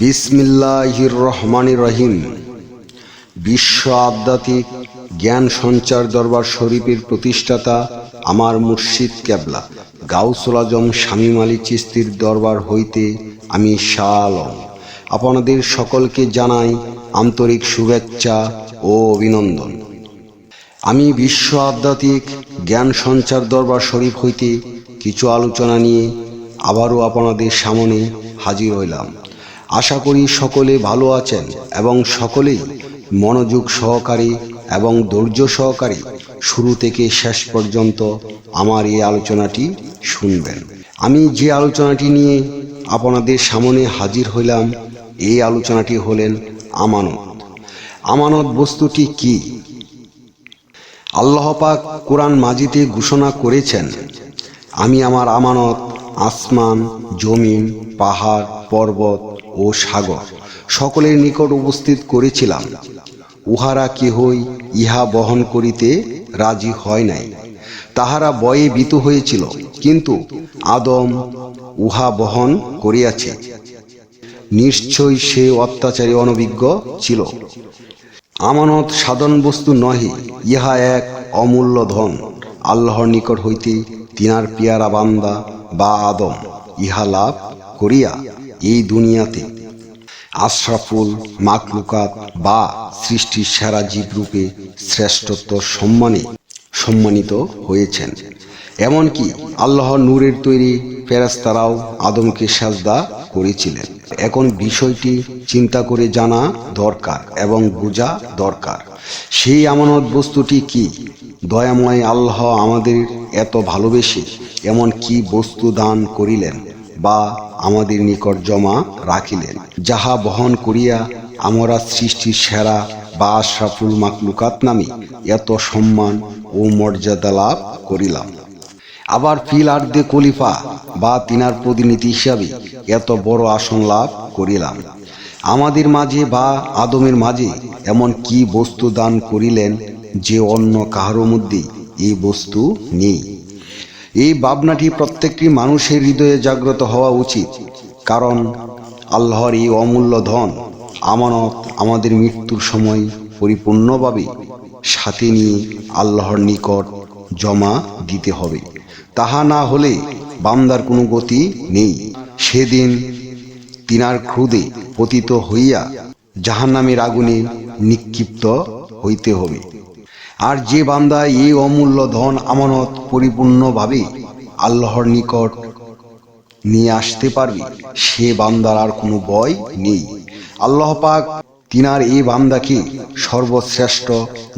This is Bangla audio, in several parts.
বিসমিল্লাহির রহমান রহিম। বিশ্ব আধ্যাত্মিক জ্ঞান সঞ্চার দরবার শরীফের প্রতিষ্ঠাতা আমার মুর্শিদ কেবলা গাউসুল আজম শামীম আলী চিস্তির দরবার হইতে আমি শাহ আলম আপনাদের সকলকে জানাই আন্তরিক শুভেচ্ছা ও অভিনন্দন। আমি বিশ্ব আধ্যাত্মিক জ্ঞান সঞ্চার দরবার শরীফ হইতে কিছু আলোচনা নিয়ে আবারও আপনাদের সামনে হাজির হইলাম। আশা করি সকলে ভালো আছেন এবং সকলেই মনোযোগ সহকারে এবং ধৈর্য সহকারে শুরু থেকে শেষ পর্যন্ত আমার এই আলোচনাটি শুনবেন। আমি যে আলোচনাটি নিয়ে আপনাদের সামনে হাজির হইলাম, এই আলোচনাটি হলেন আমানত। আমানত বস্তুটি কি? আল্লাহ পাক কোরআন মাজিতে ঘোষণা করেছেন, আমি আমার আমানত আসমান, জমিন, পাহাড়, পর্বত ও সাগর, সকলের নিকট উপস্থিত করেছিলাম। উহারা কেহই ইহা বহন করিতে রাজি হয় নাই। তাহারা বয়ে ভীত হয়েছিল, কিন্তু আদম উহা বহন করিয়াছে। নিশ্চয় সে অত্যাচারী অনভিজ্ঞ ছিল। আমানত সাধারণ বস্তু নহে, ইহা এক অমূল্য ধন। আল্লাহর নিকট হইতে তিনার পিয়ারা বান্দা বা আদম ইহা লাভ করিয়া এই দুনিয়াতে আশরাফুল, মাকলুকাত বা সৃষ্টির সেরা জীবরূপে শ্রেষ্ঠত্ব সম্মানে সম্মানিত হয়েছেন। এমনকি আল্লাহ নূরের তৈরি ফেরাস্তারাও আদমকে সাজদা করেছিলেন। এখন বিষয়টি চিন্তা করে জানা দরকার এবং বোঝা দরকার। সেই আমানত বস্তুটি কি? দয়াময় আল্লাহ আমাদের এত ভালোবেসে এমন কি বস্তু দান করিলেন? বা আমাদের নিকট জমা রাখিলেন। যাহা বহন করিয়া আমরা সৃষ্টির সেরা বা আশরাফুল মাকলুকাত নামে এত সম্মান ও মর্যাদা লাভ করিলাম। আবার ফিল আর্দে কলিফা বা তিনার প্রতিনিধি হিসাবে এত বড় আসন লাভ করিলাম। আমাদের মাঝে বা আদমের মাঝে এমন কি বস্তু দান করিলেন যে অন্য কাহারও মধ্যে এই বস্তু নেই? এই ভাবনাটি প্রত্যেকটি মানুষের হৃদয়ে জাগ্রত হওয়া উচিত। কারণ আল্লাহর এই অমূল্য ধন আমানত আমাদের মৃত্যুর সময় পরিপূর্ণভাবে সাথে নিয়ে আল্লাহর নিকট জমা দিতে হবে। তাহা না হলে বান্দার কোনো গতি নেই। সেদিন তিনার ক্রোধে পতিত হইয়া জাহান্নামের আগুনে নিক্ষিপ্ত হইতে হবে। আর যে বান্দা এই অমূল্য ধন আমানত পরিপূর্ণভাবে আল্লাহর নিকট নিয়ে আসতে পারবে, সে বান্দার আর কোনো ভয় নেই। আল্লাহ পাক তিনার এই বান্দাকে সর্বশ্রেষ্ঠ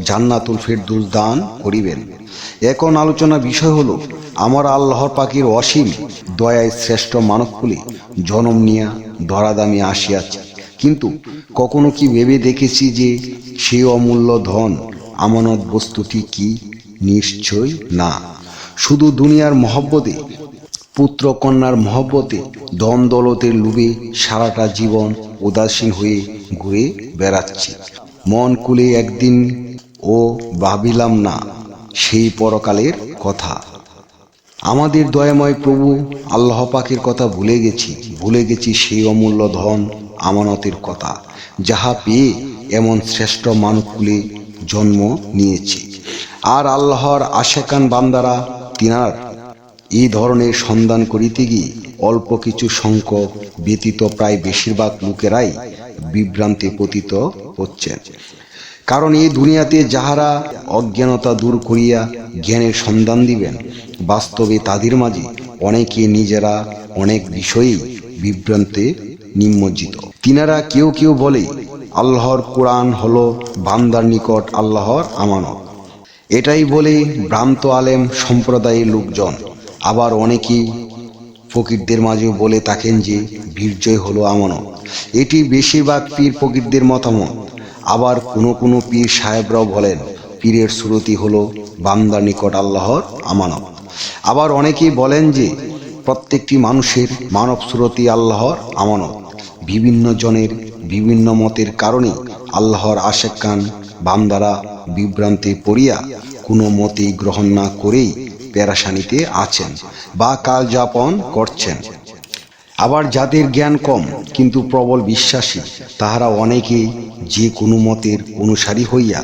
জান্নাতুল ফেরদুস দান করিবেন। এখন আলোচনা বিষয় হলো, আমার আল্লাহর পাখির অসীম দয়ায় শ্রেষ্ঠ মানবকুলে জনম নিয়া ধরাদামে আসিয়াছে। কিন্তু কখনো কি ভেবে দেখেছি যে সেই অমূল্য ধন আমানত বস্তুটি কি? নিশ্চয় না। শুধু দুনিয়ার মহব্বতে পুত্র কন্যার মহব্বতে দম দলতের লুবে সারাটা জীবন উদাসীন হয়ে ঘুরে বেড়াচ্ছি। মন কুলে একদিন, ও ভাবিলাম না সেই পরকালের কথা। আমাদের দয়াময় প্রভু আল্লাহ পাকের কথা ভুলে গেছি ভুলে গেছি সেই অমূল্য ধন আমানতের কথা, যাহা পেয়ে এমন শ্রেষ্ঠ মানবকুলে জন্ম নিয়েছি। আর আল্লাহর আশেকান বান্দারা তিনার এই ধরনের সন্ধান করিতে গিয়ে অল্প কিছু সংখ্যক ব্যতীত প্রায় বেশিরভাগ লোকেরাই বিভ্রান্তি পতিত হচ্ছেন। কারণ এই দুনিয়াতে যাহারা অজ্ঞানতা দূর করিয়া জ্ঞানের সন্ধান দিবেন, বাস্তবে তাদের মাঝে অনেকে নিজেরা অনেক বিষয়েই বিভ্রান্তে নিমজ্জিত। তিনারা কেউ কেউ বলে আল্লাহর কোরআন হলো বান্দার নিকট আল্লাহর আমানত। এটাই বলে ভ্রান্ত আলেম সম্প্রদায়ের লোকজন। আবার অনেকেই ফকিরদের মাঝেও বলে থাকেন যে বীর্যই হলো আমানত। এটি বেশিরভাগ পীর ফকিরদের মতামত। আবার কোনো কোনো পীর সাহেবরাও বলেন, পীরের সুরতি হলো বান্দার নিকট আল্লাহর আমানত। আবার অনেকেই বলেন যে, প্রত্যেকটি মানুষের মানব সুরতি আল্লাহর আমানত। বিভিন্ন জনের বিভিন্ন মতের কারণে আল্লাহর আশেকান বান্দারা বিভ্রান্তে পড়িয়া কোনো মতেই গ্রহণ না করেই পেরাশানিতে আছেন বা কাল যাপন করছেন। আবার যাদের জ্ঞান কম কিন্তু প্রবল বিশ্বাসী, তাহারা অনেকেই যে কোনো মতের অনুসারী হইয়া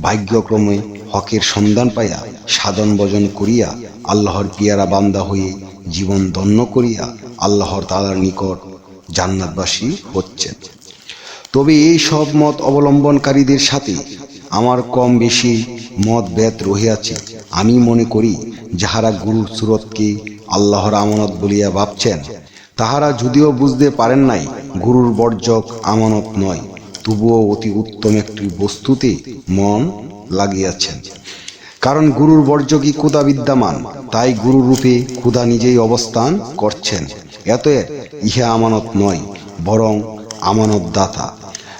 ভাগ্যক্রমে হকের সন্ধান পাইয়া সাধন ভজন করিয়া আল্লাহর পিয়ারা বান্দা হয়ে জীবন ধন্য করিয়া আল্লাহর তালার নিকট জান্নাতবাসী হচ্ছেন। তবে এই সব মত অবলম্বনকারীদের সাথে আমার কম বেশি মত ভেদ রহিয়াছে। আমি মনে করি, যাহারা গুরুর সুরতকে আল্লাহর আমানত বলিয়া ভাবছেন, তাহারা যদিও বুঝতে পারেন নাই, গুরুর বর্জক আমানত নয়, তবুও অতি উত্তম একটি বস্তুতে মন লাগিয়াছেন। কারণ গুরুর বর্জকই ক্ষুদা বিদ্যমান, তাই গুরু রূপে ক্ষুদা নিজেই অবস্থান করছেন, এত ইহা আমানত নয়, বরং আমানত দাতা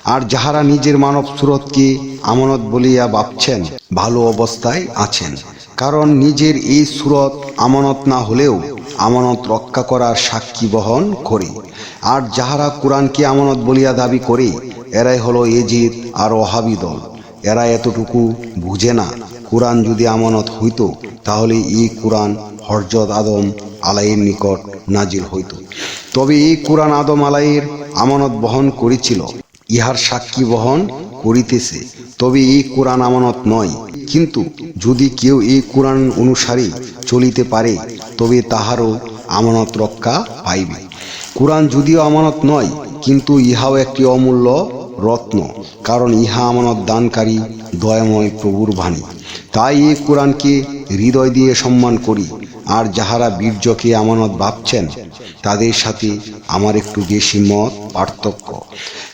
আর যাহারা নিজের মানব সুরতকে আমানত বলিয়া ভাবছেন, ভালো অবস্থায় আছেন। কারণ নিজের এই সুরত আমানত না হলেও আমানত রক্ষা করার সাক্ষী বহন করে। আর যাহারা কোরআনকে আমানত বলিয়া দাবি করে, এরাই হলো এজিদ আর ওহাবি দল। এরা এতটুকু বুঝে না, কোরআন যদি আমানত হইত, তাহলে এই কোরআন হরজত আদম আলাইয়ের নিকট নাজিল হইত। তবে এই কোরআন আদম আলাইয়ের আমানত বহন করেছিল। ইহার সাক্ষী বহন করিতেছে, তবে এই কোরআন আমানত নয়। কিন্তু যদি কেউ এই কোরআন অনুসারে চলিতে পারে, তবে তাহারও আমানত রক্ষা পাইবে। কোরআন যদিও আমানত নয়, কিন্তু ইহাও একটি অমূল্য রত্ন, কারণ ইহা আমানত দানকারী, দয়াময় প্রভুর বাণী। তাই এই কোরআনকে হৃদয় দিয়ে সম্মান করি। আর যাহারা বীর্যকে আমানত ভাবছেন, তাদের সাথে আমার একটু বেশি মত পার্থক্য।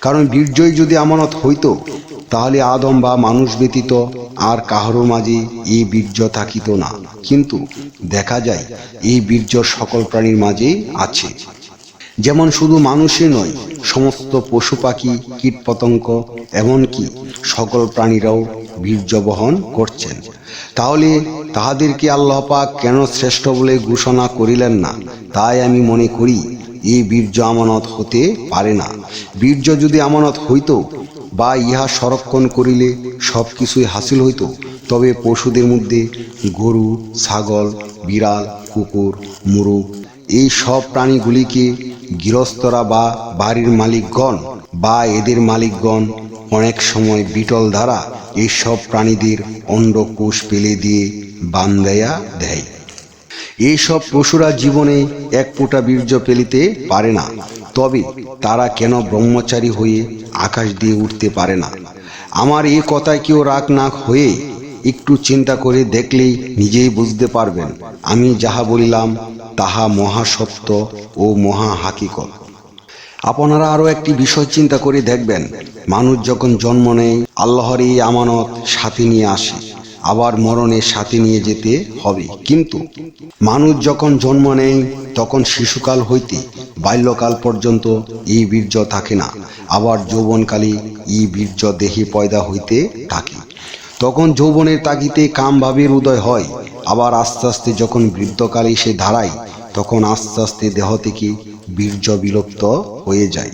কারণ বীর্যই যদি আমানত হইতো, তাহলে আদম বা মানুষ ব্যতীত আর কাহারও মাঝে এই বীর্য থাকিত না। কিন্তু দেখা যায় এই বীর্য সকল প্রাণীর মাঝেই আছে। যেমন শুধু মানুষই নয়, সমস্ত পশু পাখি, কীটপতঙ্গ, এমনকি সকল প্রাণীরাও বীর্য বহন করছেন। তাহলে তাহাদেরকে আল্লাহ পাক কেন শ্রেষ্ঠ বলে ঘোষণা করিলেন না? তাই আমি মনে করি এই বীর্য আমানত হতে পারে না। বীর্য যদি আমানত হইতো বা ইহা সংরক্ষণ করিলে সব কিছুই হাসিল হইতো, তবে পশুদের মধ্যে গরু, ছাগল, বিড়াল, কুকুর, মুরগ এই সব প্রাণীগুলিকে গৃহস্থরা বা বাড়ির মালিকগণ বা এদের মালিকগণ অনেক সময় বিটল দ্বারা এই সব প্রাণীদের অন্ডকোষ পেলে দিয়ে বান্ধাইয়া দেয় এইসব পশুরা জীবনে এক ফোঁটা বীর্য পেলিতে পারে না, তবে তারা কেন ব্রহ্মচারী হয়ে আকাশ দিয়ে উঠতে পারে না? আমার এই কথায় কেউ রাগ না হয়ে একটু চিন্তা করে দেখলেই নিজেই বুঝতে পারবেন, আমি যাহা বলিলাম তাহা মহাসত্য ও মহা হাকিকত। আপনারা আরও একটি বিষয় চিন্তা করে দেখবেন। মানুষ যখন জন্ম নেয়, আল্লাহর এই আমানত সাথে নিয়ে আসে, আবার মরণের সাথে নিয়ে যেতে হবে। কিন্তু মানুষ যখন জন্ম নেয়, তখন শিশুকাল হইতে বাল্যকাল পর্যন্ত এই বীর্য থাকে না। আবার যৌবনকালে এই বীর্য দেহে পয়দা হইতে থাকে। তখন যৌবনের তাগিতে কাম ভাবের উদয় হয়। আবার আস্তে আস্তে যখন বৃদ্ধকালে সে দাঁড়ায় তখন আস্তে আস্তে দেহ থেকে বীর্য বিলুপ্ত হয়ে যায়।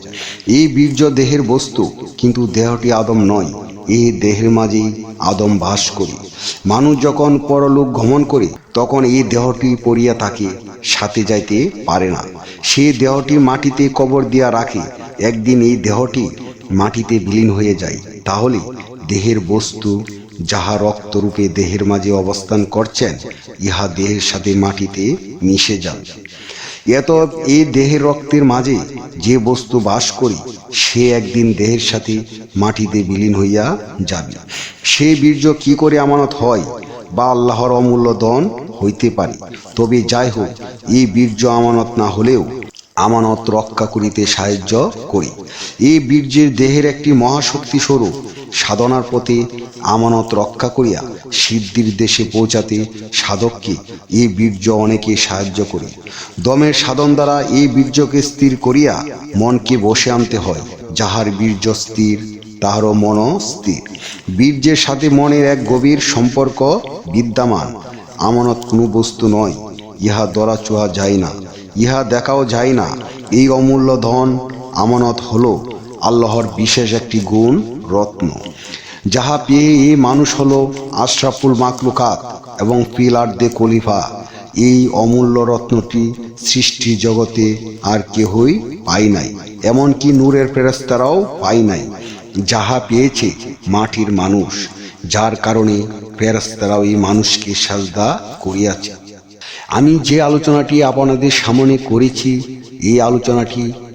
এই বীর্য দেহের বস্তু, কিন্তু দেহটি আদম নয়। এই দেহের মাঝেই আদম বাস করি। মানুষ যখন পরলোক গমন করে, তখন এই দেহটি পড়িয়া থাকে সাথে যাইতে পারে না। সে দেহটি মাটিতে কবর দিয়া রাখে। একদিন এই দেহটি মাটিতে বিলীন হয়ে যায়। তাহলে দেহের বস্তু যাহা রক্তরূপে দেহের মাঝে অবস্থান করছেন, ইহা দেহের সাথে মাটিতে মিশে যাবে এত এই দেহের রক্তের মাঝে যে বস্তু বাস করি, সে একদিন দেহের সাথে মাটিতে বিলীন হইয়া যাবে। সে বীর্য কি করে আমানত হয় বা আল্লাহর অমূল্য দন হইতে পারে? তবে যাই হোক, এই বীর্য আমানত না হলেও আমানত রক্ষা করিতে সাহায্য করি। এই বীর্যের দেহের একটি মহাশক্তি স্বরূপ সাধনার পথে আমানত রক্ষা করিয়া সিদ্ধির দেশে পৌঁছাতে সাধককে এই বীর্য অনেকে সাহায্য করে। দমের সাধন দ্বারা এই বীর্যকে স্থির করিয়া মনকে বসে আনতে হয়। যাহার বীর্য স্থির, তাহারও মন স্থির। বীর্যের সাথে মনের এক গভীর সম্পর্ক বিদ্যমান। আমানত কোনো বস্তু নয়। ইহা দরা চোয়া যায় না। ইহা দেখাও যায় না। এই অমূল্য ধন, আমানত হলো আল্লাহর বিশেষ একটি গুণ রত্ন। যাহা পেয়ে এই মানুষ হলো আশরাফুল মাকলুকাত এবং পিলার দে কলিফা এই অমূল্য রত্নটি সৃষ্টি জগতে আর কেহই পাই নাই, এমনকি নূরের ফেরেস্তারাও পাই নাই। যাহা পেয়েছে মাটির মানুষ, যার কারণে ফেরেস্তারাও এই মানুষকে সাজদা করিয়াছে। আমি যে আলোচনাটি আপনাদের সামনে করেছি, এই আলোচনাটি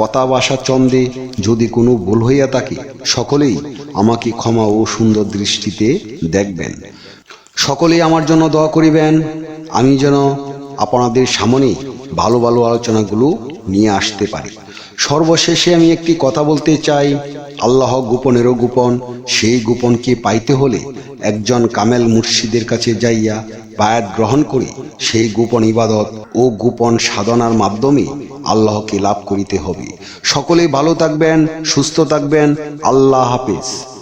কথা বাসা চন্দে যদি কোনো ভুল হইয়া থাকে, সকলেই আমাকে ক্ষমা ও সুন্দর দৃষ্টিতে দেখবেন। সকলেই আমার জন্য দোয়া করিবেন। আমি যেন আপনাদের সামনে ভালো ভালো আলোচনাগুলো নিয়ে আসতে পারি। সর্বশেষে আমি একটি কথা বলতে চাই। আল্লাহ গোপনেরও গোপন, সেই গোপনকে পাইতে হলে একজন কামেল মুর্শিদের কাছে যাইয়া বায়াত গ্রহণ করে সেই গোপন ইবাদত ও গোপন সাধনার মাধ্যমে আল্লাহকে লাভ করিতে হবে। সকলে ভালো থাকবেন সুস্থ থাকবেন। আল্লাহ হাফেজ।